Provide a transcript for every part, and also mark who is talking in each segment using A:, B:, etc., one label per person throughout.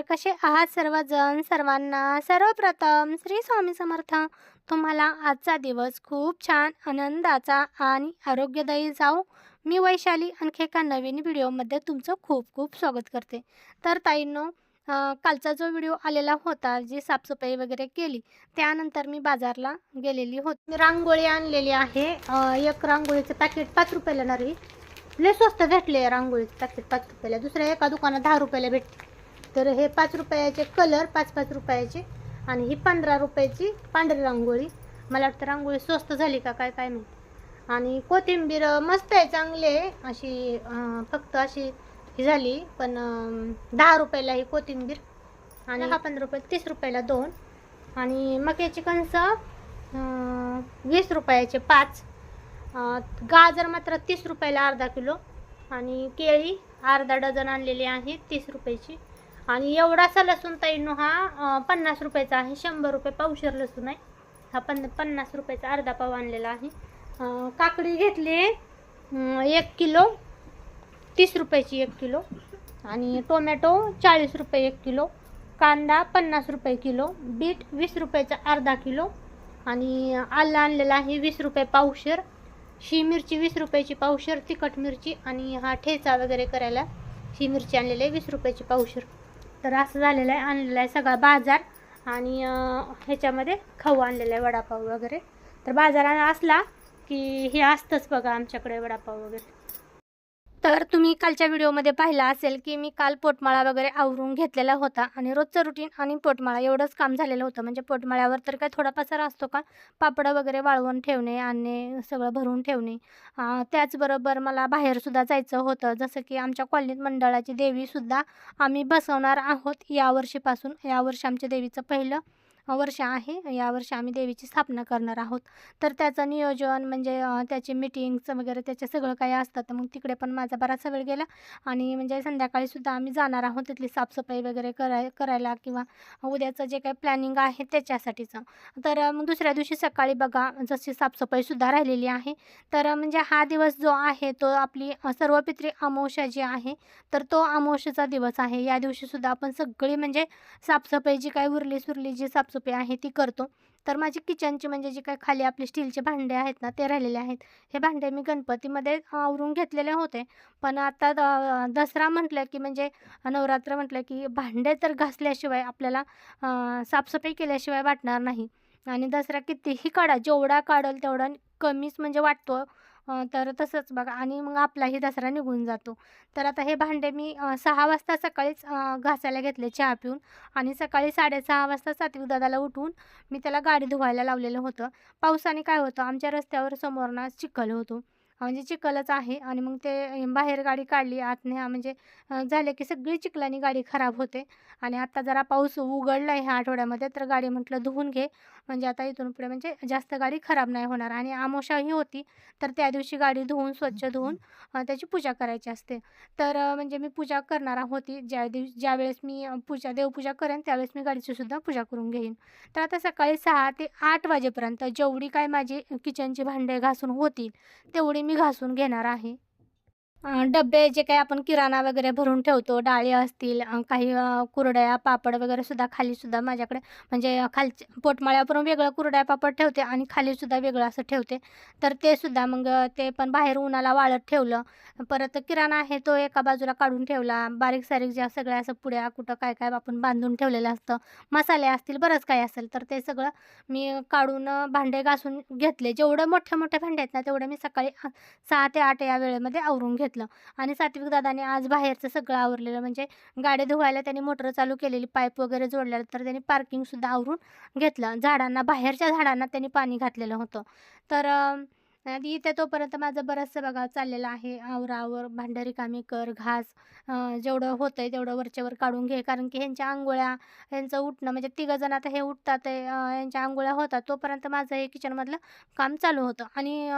A: नमस्कार. कसे आहात सर्वजण? सर्वांना सर्वप्रथम श्री स्वामी समर्थ. तुम्हाला आजचा दिवस खूप छान आनंदाचा आणि आरोग्यदायी जाऊ मी वैशाली आणखी एका नवीन व्हिडिओमध्ये तुमचं खूप खूप स्वागत करते. तर ताईंनो कालचा जो व्हिडिओ आलेला होता जी साफसफाई वगैरे केली त्यानंतर मी बाजारला गेलेली होती. रांगोळी आणलेली आहे. एक रांगोळीचं पॅकेट पाच रुपयाला नारी लय स्वस्त भेटले रांगोळीचं पॅकेट पाच रुपयाला. दुसऱ्या एका दुकानात दहा रुपयाला भेटते तर हे पाच रुपयाचे कलर पाच पाच रुपयाचे. आणि ही पंधरा रुपयाची पांढरी रांगोळी. मला वाटतं रांगोळी स्वस्त झाली का काय काय माहिती. आणि कोथिंबीर मस्त आहे चांगली आहे. अशी फक्त अशी ही झाली. पण दहा रुपयाला ही कोथिंबीर. आणि हा पंधरा रुपये तीस रुपयाला दोन. आणि मक्याची कणस वीस रुपयाचे पाच. गाजर मात्र तीस रुपयाला अर्धा किलो. आणि केळी अर्धा डझन आणलेली आहे तीस रुपयाची. आणि एवढासा लसूण ताईनो हा पन्नास रुपयाचा आहे शंभर रुपये पावशेर लसूण आहे. हा पन्न पन्नास रुपयाचा अर्धा पाव आणलेला आहे. काकडी घेतली एक किलो तीस रुपयाची एक किलो आणि टोमॅटो चाळीस रुपये एक किलो कांदा पन्नास रुपये किलो बीट वीस रुपयाचा अर्धा किलो आणि आलं आणलेला आहे वीस रुपये पावशेर. शी मिरची वीस रुपयाची पावशेर तिखट मिरची आणि हा ठेचा वगैरे करायला ही मिरची आणलेली आहे वीस रुपयाची पावशेर. तर असं झालेलं आहे. आणलेला आहे सगळा बाजार आणि ह्याच्यामध्ये खाऊ आणलेला आहे वडापाव वगैरे. तर बाजार असला की हे असतंच बघा आमच्याकडे वडापाव वगैरे. तर तुम्ही कालच्या व्हिडिओमध्ये पाहिला असेल की मी काल पोटमाळा वगैरे आवरून घेतलेला होता आणि रोजचं रुटीन आणि पोटमाळा एवढंच काम झालेलं होतं. म्हणजे पोटमाळ्यावर तर काय थोडा पसारा असतो का? पापडं वगैरे वाळवून ठेवणे आणणे सगळं भरून ठेवणे. त्याचबरोबर मला बाहेरसुद्धा जायचं होतं. जसं की आमच्या कॉलनीत मंडळाची देवीसुद्धा आम्ही बसवणार आहोत यावर्षीपासून यावर्षी आमच्या देवीचं पहिलं वर्ष आहे. यावर्षी आम्ही देवीची स्थापना करणार आहोत. तर त्याचं नियोजन म्हणजे त्याचे त्याची मिटिंग्स वगैरे त्याचे सगळं काही असतं. तर मग तिकडे पण माझा बराचसा वेळ गेला. आणि म्हणजे संध्याकाळीसुद्धा आम्ही जाणार आहोत तिथली साफसफाई वगैरे कराय करायला किंवा उद्याचं जे काही प्लॅनिंग आहे त्याच्यासाठीचं. तर मग दुसऱ्या दिवशी सकाळी बघा जशी साफसफाईसुद्धा राहिलेली आहे. तर म्हणजे हा दिवस जो आहे तो आपली अं, सर्वपित्री अमावस्या जी आहे तर तो अमावस्येचा दिवस आहे. या दिवशीसुद्धा आपण सगळी म्हणजे साफसफाई जी काही उरली सुरली जी साफसफाई आहे ती करतो. तर माझी किचनची म्हणजे जी काय खाली आपले स्टीलचे भांडे आहेत ना ते राहिलेले आहेत. हे भांडे मी गणपतीमध्ये आवरून घेतलेले होते. पण आता द- दसरा म्हटलं की म्हणजे नवरात्र म्हटलं की भांडे तर घासल्याशिवाय आपल्याला साफसफाई केल्याशिवाय वाटणार नाही. आणि दसरा कितीही काढा जेवढा काढल तेवढा कमीच म्हणजे वाटतो. तर तसंच बघा आणि मग आपलाही दसरा निघून जातो. तर आता हे भांडे मी सहा वाजता सकाळीच घासायला घेतले चहा पिऊन आणि सकाळी साडेसहा वाजता सात्विक दादाला उठून मी त्याला गाडी धुवायला लावलेलं होतं. पावसाने काय होतं आमच्या रस्त्यावर समोर ना चिखल होतो. म्हणजे चिखलच आहे आणि मग ते बाहेर गाडी काढली. आतने हा म्हणजे झाले की सगळी चिखलानी गाडी खराब होते. आणि आत्ता जरा पाऊस उघडला आहे ह्या आठवड्यामध्ये तर गाडी म्हटलं धुवून घे. म्हणजे आता इथून पुढे म्हणजे जास्त गाडी खराब नाही होणार. आणि आमोशाही होती तर त्या दिवशी गाडी धुवून स्वच्छ धुवून त्याची पूजा करायची असते. तर म्हणजे मी पूजा करणार होती. ज्या दिवशी ज्यावेळेस मी पूजा देवपूजा करेन त्यावेळेस मी गाडीची सुद्धा पूजा करून घेईन. तर आता सकाळी सहा ते आठ वाजेपर्यंत जेवढी काय माझी किचनची भांडे घासून होतील तेवढी मी घासून घेणार आहे. डबे जे काही आपण किराणा वगैरे भरून ठेवतो डाळी असतील काही कुरड्या पापड वगैरे सुद्धा खाली सुद्धा माझ्याकडे म्हणजे अं, खालच्या पोटमाळ्यावरून वेगळं कुरड्या पापड ठेवते आणि खाली सुद्धा वेगळं असं ठेवते. तर ते सुद्धा मग ते पण बाहेर उन्हाला वाळत ठेवलं. परत किराणा आहे तो एका बाजूला काढून ठेवला. बारीक सारीक ज्या सगळ्या असं पुड्या कुठं काय काय आपण बांधून ठेवलेलं असतं. मसाले असतील बरंच काय असेल तर ते सगळं मी काढून भांडे घासून घेतले. जेवढं मोठे मोठे भांडे आहेत ना तेवढे मी सकाळी सहा ते आठ या वेळेमध्ये आवरून घेतले. घेतलं. आणि सात्विक दादाने आज बाहेरचं सगळं आवरलेलं. म्हणजे गाडी धुवायला त्यांनी मोटर चालू केलेली पाईप वगैरे जोडलेलं. तर त्यांनी पार्किंगसुद्धा आवरून घेतलं. झाडांना बाहेरच्या झाडांना त्यांनी पाणी घातलेलं होतं. तर इथे तोपर्यंत माझं बरंचसं बघा चाललेलं आहे. आवरावर भांडारी रिकामी कर घास जेवढं होतं आहे तेवढं वरच्यावर काढून घे. कारण की ह्यांच्या आंघोळ्या ह्यांचं उठणं म्हणजे तिघं जण आता हे उठतात यांच्या आंघोळ्या होतात. तोपर्यंत माझं हे किचनमधलं काम चालू होतं. आणि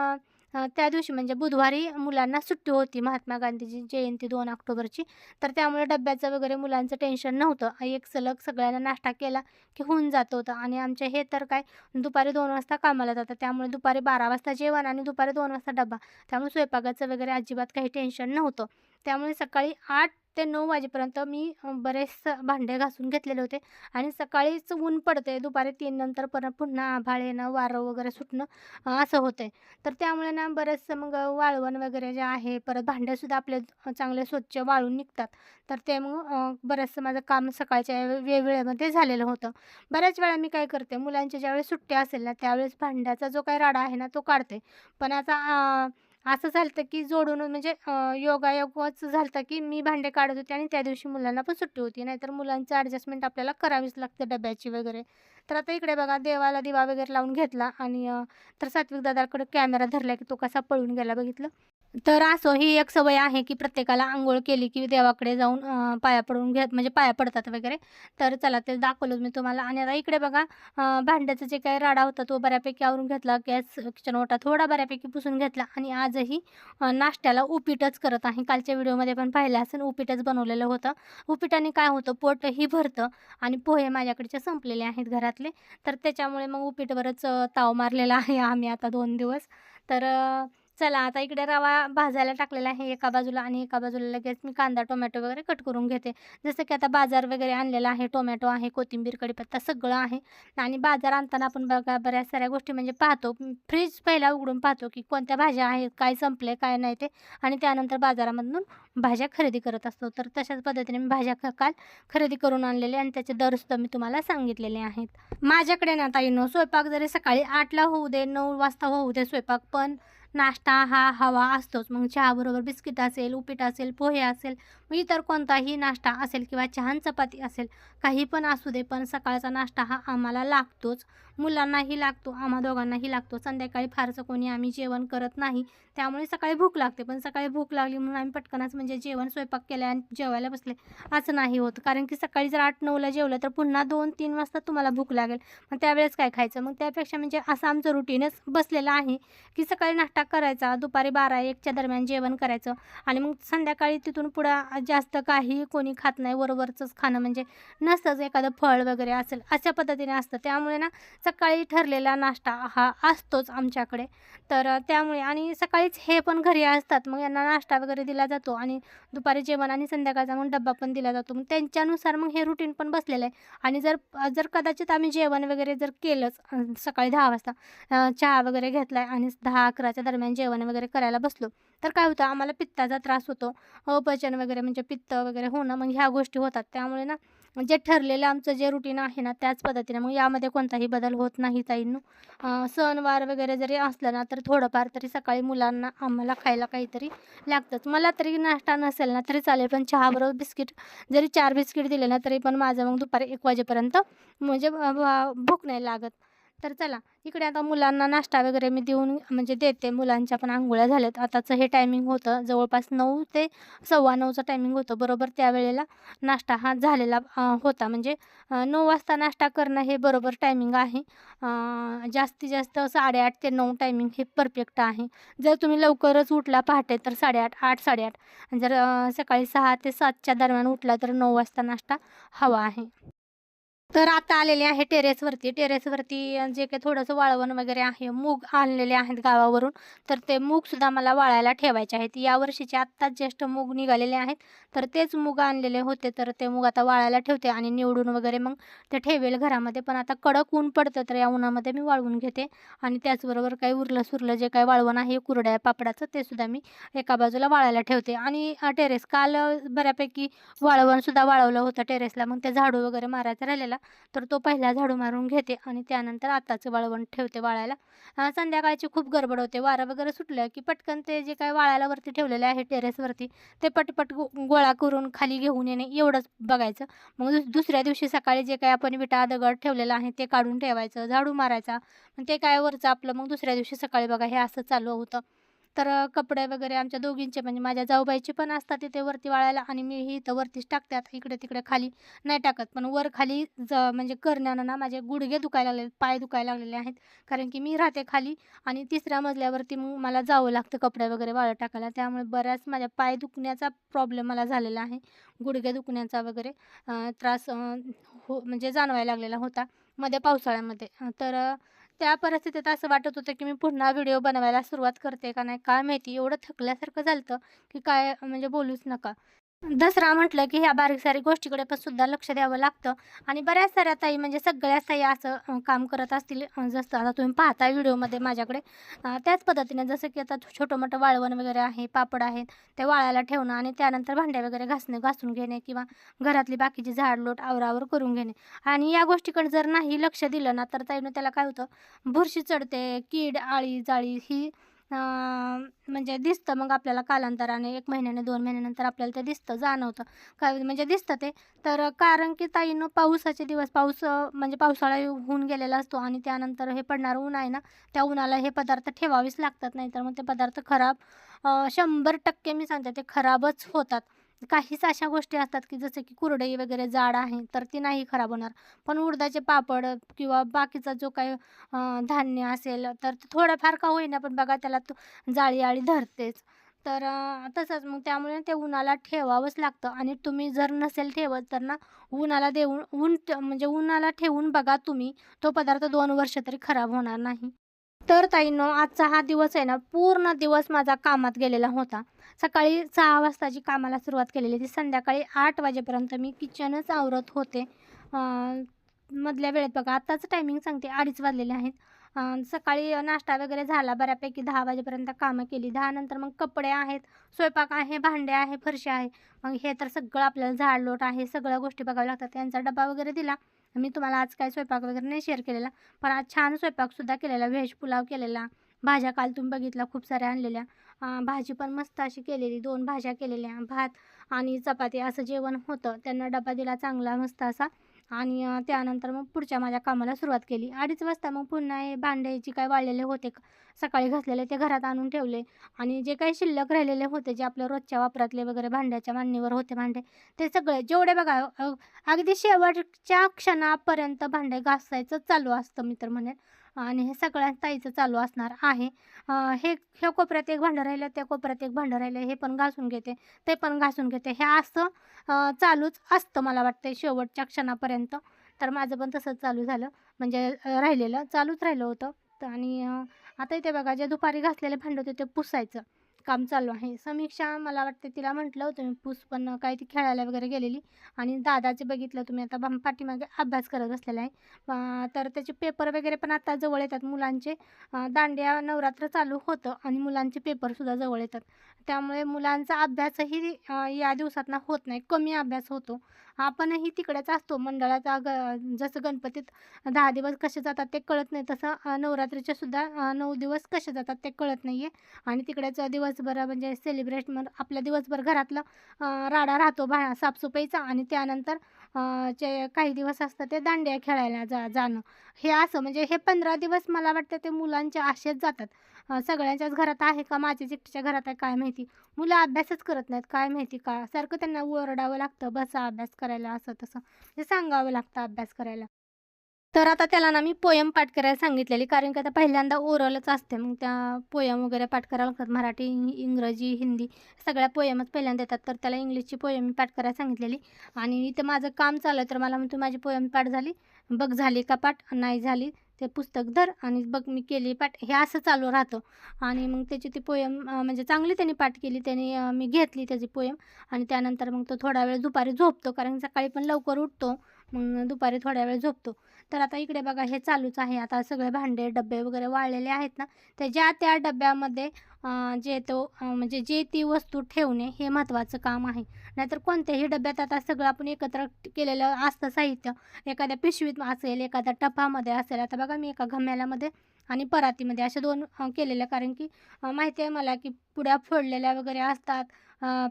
A: त्या दिवशी म्हणजे बुधवारी मुलांना सुट्टी होती महात्मा गांधीची जयंती दोन ऑक्टोबरची. तर त्यामुळे डब्याचं वगैरे मुलांचं टेन्शन नव्हतं. एक सलग सगळ्यांना नाश्ता केला की होऊन जात होतं. आणि आमचे हे तर काय दुपारी दोन वाजता कामाला जातात. त्यामुळे दुपारी बारा वाजता जेवण आणि दुपारी दोन वाजता डबा त्यामुळे स्वयंपाकाचं वगैरे अजिबात काही टेन्शन नव्हतं. त्यामुळे सकाळी आठ ते नऊ वाजेपर्यंत मी बरेच भांडे घासून घेतलेले होते आणि सकाळीच ऊन पडते दुपारी तीन नंतर परत पुन्हा आभाळ येणं वारं वगैरे सुटणं असं होतं तर त्यामुळे ना बरेचसं मग वाळवण वगैरे जे आहे परत भांडेसुद्धा आपले चांगले स्वच्छ वाळून निघतात. तर ते मग बरंचसं माझं काम सकाळच्या वे वेळेमध्ये झालेलं होतं. बऱ्याच वेळा मी काय करते मुलांच्या ज्यावेळेस सुट्ट्या असेल ना त्यावेळेस भांड्याचा जो काही राडा आहे ना तो काढते. पण आता असं झालं होतं की जोडून म्हणजे योगायोगच झालं होतं की मी भांडे काढत होते आणि त्या दिवशी मुलांना पण सुट्टी होती. नाहीतर मुलांचं ॲडजस्टमेंट आपल्याला करावीच लागते डब्याची वगैरे. तर आता इकडे बघा देवाला दिवा वगैरे लावून घेतला आणि तर सात्विक दादाकडे कॅमेरा धरला की तो कसा पळून गेला बघितलं? तर असं ही एक सवय आहे की प्रत्येकाला आंघोळ केली की देवाकडे जाऊन पाया पडून घेत म्हणजे पाया पडतात वगैरे. तर चला ते दाखवलं मी तुम्हाला. आणि आता इकडे बघा भांड्याचा जे काही राडा होता तो बऱ्यापैकी आवरून घेतला. गॅस किचन ओटा थोडा बऱ्यापैकी पुसून घेतला. आणि आजही नाश्त्याला उपीटच करत आहे. कालच्या व्हिडिओमध्ये पण पाहिलं असेल उपीटच बनवलेलं होतं. उपीटाने काय होतं पोटही भरतं आणि पोहे माझ्याकडचे संपलेले आहेत घरातले. तर त्याच्यामुळे मग उपीटवरच ताव मारलेला आहे आम्ही आता दोन दिवस. तर चला आता इकडे रवा भाजायला टाकलेला आहे एका बाजूला आणि एका बाजूला लगेच मी कांदा टोमॅटो वगैरे कट करून घेते. जसं की आता बाजार वगैरे आणलेला आहे टोमॅटो आहे कोथिंबीर कढीपत्ता सगळं आहे. आणि बाजार आणताना आपण बघा बऱ्याच साऱ्या गोष्टी म्हणजे पाहतो फ्रीज पहिला उघडून पाहतो की कोणत्या भाज्या आहेत काय संपले काय नाही ते. आणि त्यानंतर बाजारामधून भाज्या खरेदी करत असतो. तर तशाच पद्धतीने मी भाज्या काल खरेदी करून आणलेले आणि त्याचे दरसुद्धा मी तुम्हाला सांगितलेले आहेत. माझ्याकडे ना ताईनो स्वयंपाक जरी सकाळी आठला होऊ दे नऊ वाजता होऊ दे स्वयंपाक पण नाश्ता हा हवा असतोच. मग चहाबरोबर बिस्किट असेल उपीट असेल पोहे असेल मग इतर कोणताही नाश्ता असेल किंवा चहान चपाती असेल काही पण असू दे पण सकाळचा नाश्ता हा आम्हाला लागतोच. मुलांनाही लागतो आम्हा दोघांनाही लागतो. संध्याकाळी फारसं कोणी आम्ही जेवण करत नाही. त्यामुळे सकाळी भूक लागते. पण सकाळी भूक लागली म्हणून आम्ही पटकनच म्हणजे जेवण स्वयंपाक केला आणि जेवायला बसले. असं नाही होत. कारण की सकाळी जर आठ नऊला जेवलं तर पुन्हा दोन तीन वाजता तुम्हाला भूक लागेल. मग त्यावेळेस काय खायचं? मग त्यापेक्षा म्हणजे असं आमचं रुटीनच बसलेलं आहे की सकाळी नाश्ता करायचा दुपारी बारा एकच्या दरम्यान जेवण करायचं. आणि मग संध्याकाळी तिथून पुढं जास्त काही कोणी खात नाही. वरवरचंच खाणं म्हणजे नसतंच एखादं फळ वगैरे असेल अशा पद्धतीने असतं. त्यामुळे ना सकाळी ठरलेला नाश्ता हा असतोच आमच्याकडे. तर त्यामुळे आणि सकाळीच हे पण घरी असतात. मग यांना नाश्ता वगैरे दिला जातो आणि दुपारी जेवण आणि संध्याकाळचा मग डब्बा पण दिला जातो. मग त्यांच्यानुसार मग हे रुटीन पण बसलेलं आहे. आणि जर जर कदाचित आम्ही जेवण वगैरे जर केलंच सकाळी दहा वाजता चहा वगैरे घेतला आहे आणि दहा अकराच्या दरम्यान जेवण वगैरे करायला बसलो तर काय होतं? आम्हाला पित्ताचा त्रास होतो. अपचन वगैरे म्हणजे पित्त वगैरे होणं मग ह्या गोष्टी होतात. त्यामुळे ना जे ठरलेलं आमचं जे रुटीन आहे ना त्याच पद्धतीने. मग यामध्ये कोणताही बदल होत नाही ताईंनो. सणवार वगैरे जरी असलं ना तर थोडंफार तरी सकाळी मुलांना आम्हाला खायला काहीतरी लागतंच. मला तरी नाश्ता नसेल ना तरी चालेल. पण चहाबरोबर बिस्किट जरी चार बिस्किट दिले ना तरी पण माझं मग दुपारी एक वाजेपर्यंत म्हणजे भूक नाही लागत. तर चला इकडे आता मुलांना नाश्ता वगैरे मी देऊन म्हणजे देते. मुलांच्या पण आंघोळ्या झाल्यात. आताचं हे टायमिंग होतं. जवळपास नऊ ते सव्वा नऊचं टायमिंग होतं. बरोबर त्यावेळेला नाश्ता हा झालेला होता. म्हणजे नऊ वाजता नाश्ता करणं हे बरोबर टायमिंग आहे. जास्तीत जास्त साडेआठ ते नऊ टायमिंग हे परफेक्ट आहे. जर तुम्ही लवकरच उठला पहाटे तर साडेआठ आठ साडेआठ. जर सकाळी सहा ते सातच्या दरम्यान उठला तर नऊ वाजता नाश्ता हवा आहे. तर आता आलेले आहे टेरेसवरती. टेरेसवरती जे काही थोडंसं वाळवण वगैरे आहे मूग आणलेले आहेत गावावरून. तर ते मूगसुद्धा मला वाळायला ठेवायचे आहेत. यावर्षीचे आत्ताच ज्येष्ठ मूग निघालेले आहेत. तर तेच मूग आणलेले होते तर ते मूग आता वाळायला ठेवते आणि निवडून वगैरे मग ते ठेवेल घरामध्ये. पण आता कडक ऊन पडतं तर या उन्हामध्ये मी वाळवून घेते. आणि त्याचबरोबर काही उरलं सुरलं जे काही वाळवण आहे कुरड्या पापडाचं ते सुद्धा मी एका बाजूला वाळायला ठेवते. आणि टेरेस काल बऱ्यापैकी वाळवणसुद्धा वाळवलं होतं टेरेसला. मग ते झाडू वगैरे मारायचं राहिलेला. तर तो पहिला झाडू मारून घेते आणि त्यानंतर आताचं वाळवण ठेवते वाळायला. संध्याकाळची खूप गडबड होते. वारं वगैरे सुटलं की पटकन ते जे काय वाळायला वरती ठेवलेलं आहे टेरेसवरती ते पटपट गो गोळा करून खाली घेऊन येणे एवढंच बघायचं. मग दुस दुसऱ्या दिवशी सकाळी जे काय आपण विटा दगड ठेवलेला आहे ते काढून ठेवायचं झाडू मारायचा. ते काय वरचं आपलं मग दुसऱ्या दिवशी सकाळी बघा हे असं चालू होतं. तर कपडे वगैरे आमच्या दोघींचे म्हणजे माझ्या जाऊबाईचे पण असतात तिथे वरती वाळायला आणि मी ही इथं वरतीच टाकते. आता इकडे तिकडे खाली नाही टाकत पण वर खाली ज म्हणजे करण्यानं ना माझे गुडघे दुखायला लागले पाय दुखायला लागलेले आहेत. कारण की मी राहते खाली आणि तिसऱ्या मजल्यावरती मग मला जावं लागतं कपडे वगैरे वाळत टाकायला. त्यामुळे बऱ्याच माझ्या पाय दुखण्याचा प्रॉब्लेम मला झालेला आहे. गुडघे दुखण्याचा वगैरे त्रास हो म्हणजे जाणवायला लागलेला होता मध्ये पावसाळ्यामध्ये. तर त्या परिस्थितीत असं वाटत होतं की मी पुन्हा व्हिडिओ बनवायला सुरुवात करते का नाही काय माहिती? एवढं थकल्यासारखं झालं की काय म्हणजे बोलूच नका. दसरा म्हटलं की ह्या बारीक सारीक गोष्टीकडे पण सुद्धा लक्ष द्यावं लागतं. आणि बऱ्याच साऱ्या ताई म्हणजे सगळ्याच ताई असं काम करत असतील जसं आता तुम्ही पाहता व्हिडिओमध्ये माझ्याकडे. त्याच पद्धतीने जसं की आता छोटं मोठं वाळवण वगैरे आहे पापड आहेत ते वाळायला ठेवणं आणि त्यानंतर भांड्या वगैरे घासणे घासून घेणे किंवा घरातली बाकीची झाडलोट आवरावर करून घेणे. आणि या गोष्टीकडे जर नाही लक्ष दिलं ना तर ताईनं त्याला काय होतं बुरशी चढते कीड आळी जाळी ही म्हणजे दिसतं मग आपल्याला कालांतराने एक महिन्याने दोन महिन्यानंतर आपल्याला ते दिसतं जाणवतं. काय म्हणजे दिसतं ते. तर कारण की ताईनं पावसाचे दिवस पाऊस म्हणजे पावसाळा होऊन गेलेला असतो आणि त्यानंतर हे पडणारं ऊन आहे ना त्या उन्हाला हे पदार्थ ठेवावेच लागतात नाही तर मग ते पदार्थ खराब शंभर टक्के मी सांगते ते खराबच होतात. काहीच अशा गोष्टी असतात की जसं की कुरडई वगैरे जाड आहे तर ती नाही खराब होणार. पण उडदाचे पापड किंवा बाकीचा जो काही धान्य असेल तर ते थोडंफार का होईना पण बघा त्याला तो जाळी आळी धरतेच. तर तसंच मग त्यामुळे ते उन्हाला ठेवावंच लागतं. आणि तुम्ही जर नसेल ठेवत तर ना उन्हाला देऊन ऊन म्हणजे उन्हाला ठेवून बघा तुम्ही तो पदार्थ दोन वर्ष तरी खराब होणार नाही. तर ताईनो आजचा हा दिवस आहे ना पूर्ण दिवस माझा कामात गेलेला होता. सकाळी सहा वाजताची कामाला सुरुवात केलेली ती संध्याकाळी आठ वाजेपर्यंत मी किचनच आवरत होते. मधल्या वेळेत बघा आत्ताचं टायमिंग सांगते अडीच वाजलेले आहेत. सकाळी नाश्ता वगैरे झाला बऱ्यापैकी दहा वाजेपर्यंत कामं केली. दहा नंतर मग कपडे आहेत स्वयंपाक आहे भांडे आहे फरशी आहे. मग हे तर सगळं आपल्याला झाडलोट आहे सगळ्या गोष्टी बघाव्या लागतात. त्यांचा डबा वगैरे दिला. मी तुम्हाला आज काय स्वयंपाक वगैरे नाही शेअर केलेला. पण आज छान स्वयंपाकसुद्धा केलेला. व्हेज पुलाव केलेला. भाज्या काल तुम्ही बघितला खूप साऱ्या आणलेल्या. भाजी पण मस्त अशी केलेली दोन भाज्या केलेल्या भात आणि चपाती असं जेवण होतं. त्यांना डबा दिला चांगला मस्त असा. आणि त्यानंतर मग पुढच्या माझ्या कामाला सुरुवात केली. अडीच वाजता मग पुन्हा हे भांड्याची काय वाळलेले होते सकाळी घासलेले ते घरात आणून ठेवले. आणि जे काही शिल्लक राहिलेले होते जे आपल्या रोजच्या वापरातले वगैरे भांड्याच्या मांडणीवर होते भांडे ते सगळे जेवढे बघा अगदी शेवटच्या क्षणापर्यंत भांडे घासायचं चालू असतं मी तर म्हणेन. आणि हे सगळ्या ताईचं चालू असणार आहे. हे हे ह्या कोपऱ्यात एक भांडं राहिलं त्या कोपऱ्यात एक भांडं राहिलं हे पण घासून घेते ते पण घासून घेते. हे असं चालूच असतं मला वाटतं शेवटच्या क्षणापर्यंत. तर माझं पण तसंच चालू झालं. म्हणजे राहिलेलं चालूच राहिलं होतं. तर आणि आता इथे बघा जे दुपारी घासलेले भांडं होते ते पुसायचं. काम चालू आहे. समीक्षा मला वाटते तिला म्हटलं होतं मी पुस पण काय ती खेळायला वगैरे गेलेली. आणि दादाचे बघितलं तुम्ही आता बा- पाठीमागे अभ्यास करत बसलेला आहे. तर त्याचे पेपर वगैरे पण आता जवळ येतात मुलांचे. दांड्या नवरात्र चालू होतं आणि मुलांचे पेपरसुद्धा जवळ येतात. त्यामुळे मुलांचा अभ्यासही या दिवसातनं होत नाही. कमी अभ्यास होतो. आपणही तिकडेच असतो. मंडळाचा ग जसं गणपतीत दहा दिवस कसे जातात ते कळत नाही. तसं नवरात्रीचे सुद्धा नऊ दिवस कसे जातात ते कळत नाही आहे आणि तिकडेच दिवसभर म्हणजे सेलिब्रेट आपला दिवसभर घरातलं राडा राहतो बा साफसफाईचा आणि त्यानंतर जे काही दिवस असतात ते दांड्या खेळायला जा जाणं. हे असं म्हणजे हे पंधरा दिवस मला वाटतं ते मुलांच्या आशेत जातात. सगळ्यांच्याच घरात आहे का माझ्याच एकटीच्या घरात आहे काय माहिती. मुलं अभ्यासच करत नाहीत काय माहिती का? सारखं त्यांना ओरडावं लागतं बसा अभ्यास करायला असं तसं. म्हणजे सांगावं लागतं अभ्यास करायला. तर आता त्याला ना मी पोयम पाठ करायला सांगितलेली कारण की आता पहिल्यांदा ओरलच असते. मग त्या पोयम वगैरे पाठ करायला लागतात. मराठी इंग्रजी हिंदी सगळ्या पोयमच पहिल्यांदा येतात. तर त्याला इंग्लिशची पोयम मी पाठ करायला सांगितलेली. आणि इथं माझं काम चालू आहे. तर मला म्हणतो माझी पोयम पाठ झाली. बघ झाली का पाठ? नाही झाली ते पुस्तक धर आणि बघ मी केली पाठ. हे असं चालू राहतं. आणि मग त्याची ती पोयम म्हणजे चांगली त्यांनी पाठ केली. त्याने मी घेतली त्याची पोयम. आणि त्यानंतर मग तो थोडा वेळ दुपारी झोपतो कारण सकाळी पण लवकर उठतो. मग दुपारी थोड्या वेळ झोपतो. तर आता इकडे बघा हे चालूच आहे. आता सगळे भांडे डबे वगैरे वाळलेले आहेत ना ते ज्या त्या डब्यामध्ये जे तो म्हणजे जे ती वस्तू ठेवणे हे महत्त्वाचं काम आहे. नाहीतर कोणत्याही डब्यात आता सगळं आपण एकत्र केलेलं असतं साहित्य. एखाद्या पिशवीत असेल एखाद्या टपामध्ये असेल. आता बघा मी एका घम्याल्यामध्ये आणि परातीमध्ये अशा दोन केलेल्या. कारण की माहिती आहे मला की पुड्या फोडलेल्या वगैरे असतात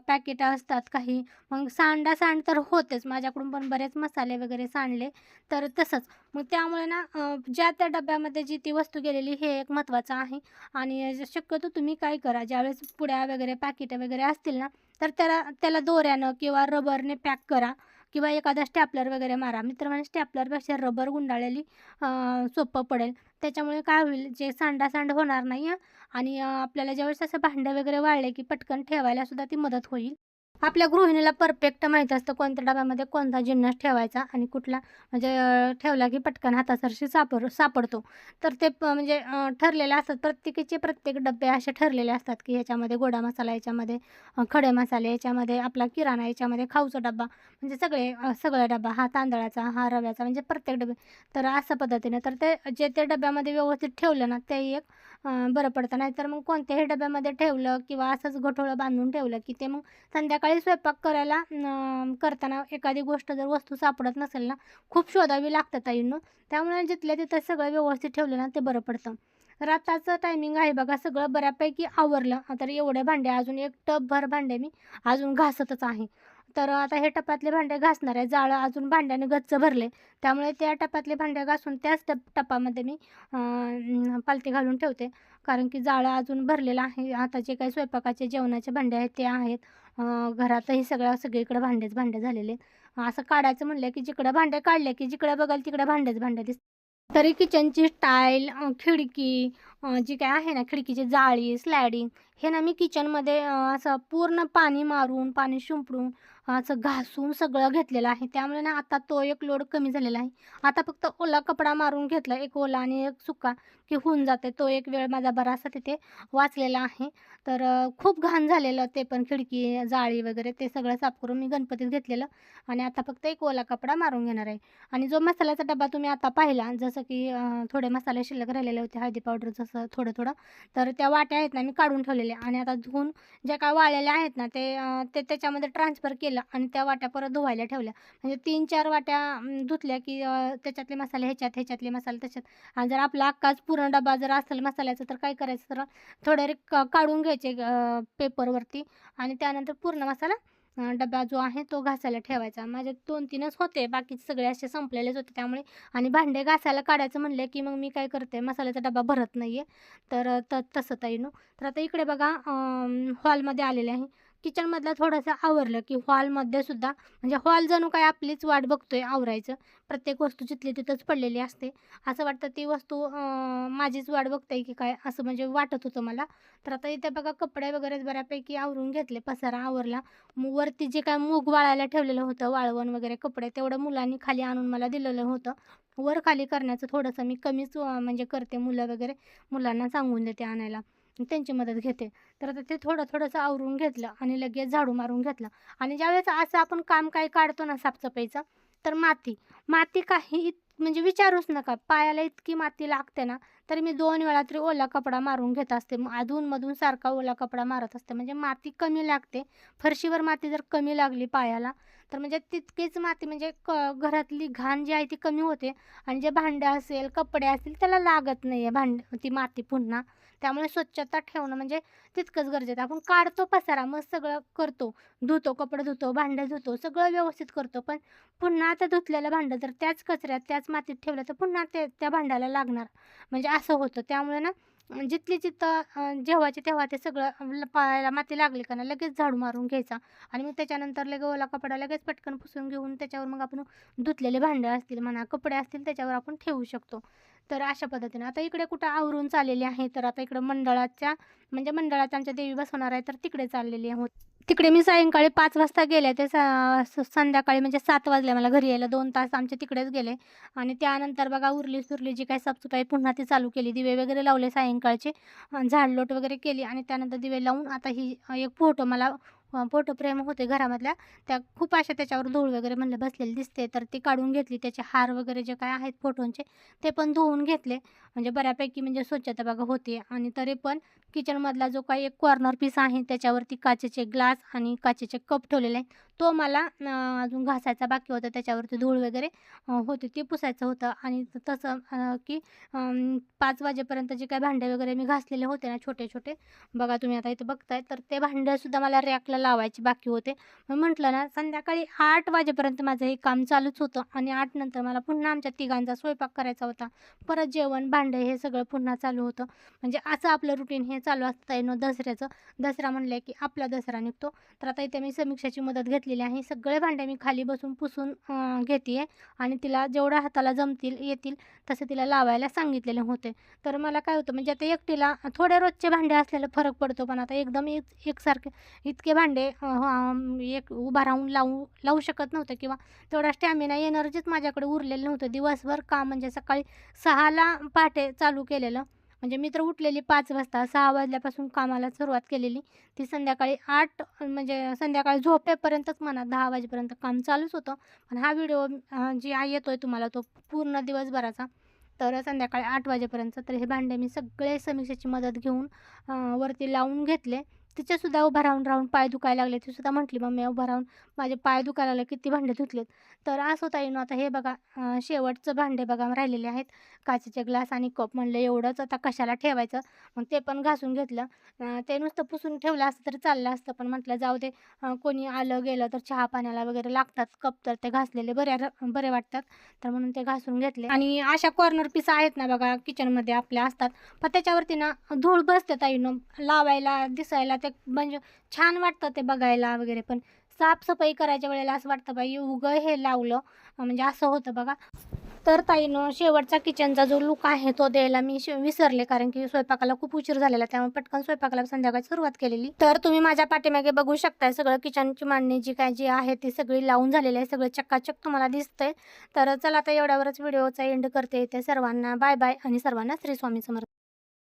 A: पॅकेट असतात काही. मग सांडा सांड तर होतेच. माझ्याकडून पण बरेच मसाले वगैरे सांडले तर तसंच. मग त्यामुळे ना ज्या त्या डब्यामध्ये जी ती वस्तू गेलेली हे एक महत्त्वाचं आहे. आणि शक्यतो तुम्ही काय करा ज्यावेळेस पुड्या वगैरे पॅकेट वगैरे असतील ना तर त्याला त्याला दोऱ्यानं किंवा रबरने पॅक करा. किंवा एखादा स्टॅपलर वगैरे मारा. मी स्टॅपलरपेक्षा रबर गुंडाळलेली सोपं पडेल. त्याच्यामुळे काय होईल जे सांडासांड होणार नाही आणि आपल्याला ज्यावेळेस असं भांडं वगैरे वाळले की पटकन ठेवायला सुद्धा ती मदत होईल. आपल्या गृहिणीला परफेक्ट माहीत असतं कोणत्या डब्यामध्ये कोणता जिन्नस ठेवायचा आणि कुठला म्हणजे ठेवला की पटकन हातासरशी सापड सापडतो. तर ते प म्हणजे ठरलेले असतात. प्रत्येकीचे प्रत्येक डबे असे ठरलेले असतात की ह्याच्यामध्ये गोडा मसाला याच्यामध्ये खडे मसाले याच्यामध्ये आपला किराणा याच्यामध्ये खाऊचा डबा म्हणजे सगळे सगळा डबा हा तांदळाचा हा रव्याचा म्हणजे प्रत्येक डबे. तर अशा पद्धतीने तर ते जे ते डब्यामध्ये व्यवस्थित ठेवलं ना ते एक बरं पडतं. नाहीतर मग कोणत्याही डब्यामध्ये ठेवलं किंवा असंच गठोळं बांधून ठेवलं की ते मग संध्याकाळी स्वयंपाक करायला करताना एखादी गोष्ट जर वस्तू सापडत नसेल ना खूप शोधावी लागतं ताईंनो. त्यामुळे जिथल्या तिथं सगळं व्यवस्थित ठेवलं ना ते बरं पडतं. राताचं टायमिंग आहे बघा सगळं बऱ्यापैकी आवरलं. तर एवढे भांडे अजून एक टपभर भांडे मी अजून घासतच आहे. तर आता हे टपातले भांडे घासणार आहे. जाळं अजून भांड्याने गच्च भरले. त्यामुळे त्या टपातले भांडे घासून त्याच टप टपामध्ये मी अं, पालथी घालून ठेवते. कारण की जाळं अजून भरलेलं आहे. आता जे काही स्वयंपाकाचे जेवणाचे भांडे आहेत ते आहेत. घरातही सगळ्या सगळीकडे भांडेच भांडे झालेले असं काढायचं म्हणलं की जिकडं भांडे काढले की जिकडे बघाल तिकडे भांडेच भांडे दिसतात. तरी किचनची टाईल खिडकी जी काय आहे ना खिडकीची जाळी स्लॅडिंग हे ना मी किचनमध्ये असं पूर्ण पाणी मारून पाणी शिंपडून असं घासून सगळं घेतलेलं आहे. त्यामुळे ना आता तो एक लोड कमी झालेला आहे. आता फक्त ओला कपडा मारून घेतला. एक ओला आणि एक सुका. की होऊन जाते. तो एक वेळ माझा बरासा तिथे वाचलेला आहे. तर खूप घाण झालेलं ते पण खिडकी जाळी वगैरे ते सगळं साफ करून मी गणपतीत घेतलेलं आणि आता फक्त एक ओला कपडा मारून घेणार आहे. आणि जो मसाल्याचा डबा तुम्ही आता पाहिला जसं की थोडे मसाले शिल्लक राहिलेले होते हळदी पावडर जसं थोडं थोडं तर त्या वाट्या आहेत ना मी काढून ठेवलेल्या आणि आता धुवून ज्या काय वाळलेल्या आहेत ना ते ते त्याच्यामध्ये ट्रान्सफर केलं आणि त्या वाट्या परत धुवायला ठेवल्या. म्हणजे तीन चार वाट्या धुतल्या की त्याच्यातले मसाले ह्याच्यात ह्याच्यातले मसाले त्याच्यात आणि जर आपला अख्खाच पूर्ण पूर्ण डबा जर असेल मसाल्याचा तर काय करायचं? तर थोडे रे क- काढून घ्यायचे पेपरवरती आणि त्यानंतर पूर्ण मसाला डबा जो आहे तो घासायला ठेवायचा. माझे दोन तीनच होते बाकीचे सगळे असे संपलेलेच होते त्यामुळे. आणि भांडे घासायला काढायचं म्हणलं की मग मी काय करते मसाल्याचा डबा भरत नाही आहे तर त तसं ताईनो. तर आता इकडे बघा हॉलमध्ये आलेले आहे. किचनमधलं थोडंसं आवरलं की हॉलमध्ये सुद्धा म्हणजे हॉल जणू काय आपलीच वाट बघतोय आवरायचं. प्रत्येक वस्तू जिथली तिथंच पडलेली असते. असं वाटतं ती वस्तू माझीच वाट बघताय की काय असं म्हणजे वाटत होतं मला. तर आता इथे बघा कपडे वगैरे बऱ्यापैकी आवरून घेतले. पसारा आवरला. वरती जे काय मूग वाळायला ठेवलेलं होतं वाळवण वगैरे कपडे तेवढं मुलांनी खाली आणून मला दिलेलं होतं. वर खाली करण्याचं थोडंसं मी कमीच म्हणजे करते मुलं वगैरे. मुलांना सांगून देते आणायला. त्यांची मदत घेते. तर आता ते थोडं थोडंसं आवरून घेतलं आणि लगेच झाडू मारून घेतलं. आणि ज्यावेळेस असं आपण काम काही काढतो ना साफसफाईचं तर माती माती काही इत म्हणजे विचारूच नका. पायाला इतकी माती लागते ना तरी मी दोन वेळा तरी ओला कपडा मारून घेत असते. अधूनमधून सारखा ओला कपडा मारत असते. म्हणजे माती कमी लागते. फरशीवर माती जर कमी लागली पायाला तर म्हणजे तितकीच माती म्हणजे क घरातली घाण जी आहे ती कमी होते. आणि जे भांडे असेल कपडे असतील त्याला लागत नाही आहे भांड ती माती पुन्हा. त्यामुळे स्वच्छता ठेवणं म्हणजे तितकंच गरजेचं आपण काढतो पसारा मग सगळं करतो. धुतो कपडे धुतो भांडं धुतो सगळं व्यवस्थित करतो. पण पुन्हा आता धुतलेलं भांडं जर त्याच कचऱ्यात त्याच मातीत ठेवलं तर पुन्हा ते त्या भांड्याला लागणार. म्हणजे असं होतं. त्यामुळे ना म्हणजे जिथली जिथं जेव्हाचे तेव्हा ते सगळं पायाला माती लागली का नाही लगेच झाडू मारून घ्यायचा. आणि मग त्याच्यानंतर लगे ओला कपडा लगेच पटकन पुसून घेऊन त्याच्यावर मग आपण धुतलेले भांडे असतील म्हणा कपडे असतील त्याच्यावर आपण ठेवू शकतो. तर अशा पद्धतीने. आता इकडे कुठं आवरून चाललेली आहे तर आता इकडं मंडळाच्या म्हणजे मंडळात आमच्या देवी बसवणार आहे तर तिकडे चाललेली आहोत. तिकडे मी सायंकाळी पाच वाजता गेले. ते सा स- संध्याकाळी म्हणजे सात वाजले मला घरी यायला. दोन तास आमचे तिकडेच गेले. आणि त्यानंतर बघा उरली सुरली जी काही साफसफाई पुन्हा ती चालू केली. दिवे वगैरे लावले सायंकाळचे. झाडलोट वगैरे केली. आणि त्यानंतर दिवे लावून आता ही एक फोटो मला फोटो फ्रेम होते घरामधल्या. त्या खूप अशा त्याच्यावर धूळ वगैरे म्हणलं बसलेली दिसते. तर ती काढून घेतली. त्याचे हार वगैरे जे काय आहेत फोटोंचे ते पण धुवून घेतले. म्हणजे बऱ्यापैकी म्हणजे स्वच्छता बघा होते. आणि तरी पण किचनमधला जो काही एक कॉर्नर पीस आहे त्याच्यावरती काचेचे ग्लास आणि काचेचे कप ठेवलेले आहे तो मला अजून घासायचा बाकी होता. त्याच्यावरती धूळ वगैरे होते ते पुसायचं होतं. आणि तसं की पाच वाजेपर्यंत जे काही भांडे वगैरे मी घासलेले होते ना छोटे छोटे बघा तुम्ही आता इथे बघताय तर ते भांडेसुद्धा मला रॅकला लावायचे बाकी होते. मग म्हटलं ना संध्याकाळी आठ वाजेपर्यंत माझं हे काम चालूच होतं. आणि आठ नंतर मला पुन्हा आमच्या तिघांचा स्वयंपाक करायचा होता. परत जेवण भांडे हे सगळं पुन्हा चालू होतं. म्हणजे असं आपलं रुटीन हे चालू असतं येणं दसऱ्याचं. दसरा म्हणलं की आपला दसरा निघतो. तर आता इथे मी समीक्षाची मदत घेतलेली आहे. सगळे भांडे मी खाली बसून पुसून घेते आहे आणि तिला जेवढ्या हाताला जमतील येतील तसं तिला लावायला सांगितलेले होते. तर मला काय होतं म्हणजे आता एकटीला थोडे रोजचे भांडे असलेला फरक पडतो पण आता एकदम एक एकसारखे इतके भांडे एक उभा राहून लावू लावू शकत नव्हते किंवा तेवढा स्टॅमिना एनर्जीच माझ्याकडे उरलेलं नव्हतं. दिवसभर काम म्हणजे सकाळी सहाला पाठ पहाटे चालू केलेलं. म्हणजे मी तर उठलेली पाच वाजता सहा वाजल्यापासून कामाला सुरुवात केलेली. ती संध्याकाळी आठ म्हणजे संध्याकाळी झोपेपर्यंतच म्हणा दहा वाजेपर्यंत काम चालूच होतं. पण हा व्हिडिओ जी आहे तुम्हाला तो पूर्ण दिवसभराचा तर संध्याकाळी आठ वाजेपर्यंत तर हे भांडे मी सगळे समीक्षेची मदत घेऊन वरती लावून घेतले. तिच्यासुद्धा उभा राहून राहून पाय दुखायला लागले. ती सुद्धा म्हटली मम्मी उभा राहून माझे पाय दुखायला लागले. किती भांडे धुतलेत. तर असं होता येईन आता हे बघा शेवटचं भांडे बघा राहिलेले आहेत. काचेचे ग्लास आणि कप म्हणलं एवढंच. आता कशाला ठेवायचं? मग ते पण घासून घेतलं. ते नुसतं पुसून ठेवलं असतं तरी चाललं असतं. पण म्हटलं जाऊ दे. कोणी आलं गेलं तर चहा पाण्याला वगैरे लागतात. कप तर ते घासलेले बरे बरे वाटतात. तर म्हणून ते घासून घेतले. आणि अशा कॉर्नर पीस आहेत ना बघा किचनमध्ये आपल्या असतात. पण त्याच्यावरती ना धूळ बसते ताईनं. लावायला दिसायला ते म्हणजे छान वाटतं ते बघायला वगैरे पण साफसफाई करायच्या वेळेला असं वाटतं बाई उगं हे लावलं. म्हणजे असं होतं बघा. तर ताईनं शेवटचा किचनचा जो लुक आहे तो द्यायला मी विसरले कारण की स्वयंपाकाला खूप उशीर झालेला त्यामुळे पटकन स्वयंपाकाला संध्याकाळी सुरुवात केलेली. तर तुम्ही माझ्या पाठीमागे बघू शकताय सगळं किचनची मांडणी जी काय जी आहे ती सगळी लावून झालेली आहे सगळं चक्काचक तुम्हाला दिसतंय. तर चला आता एवढ्यावरच व्हिडिओचा एंड करते. ते सर्वांना बाय बाय आणि सर्वांना श्री स्वामी समर्थ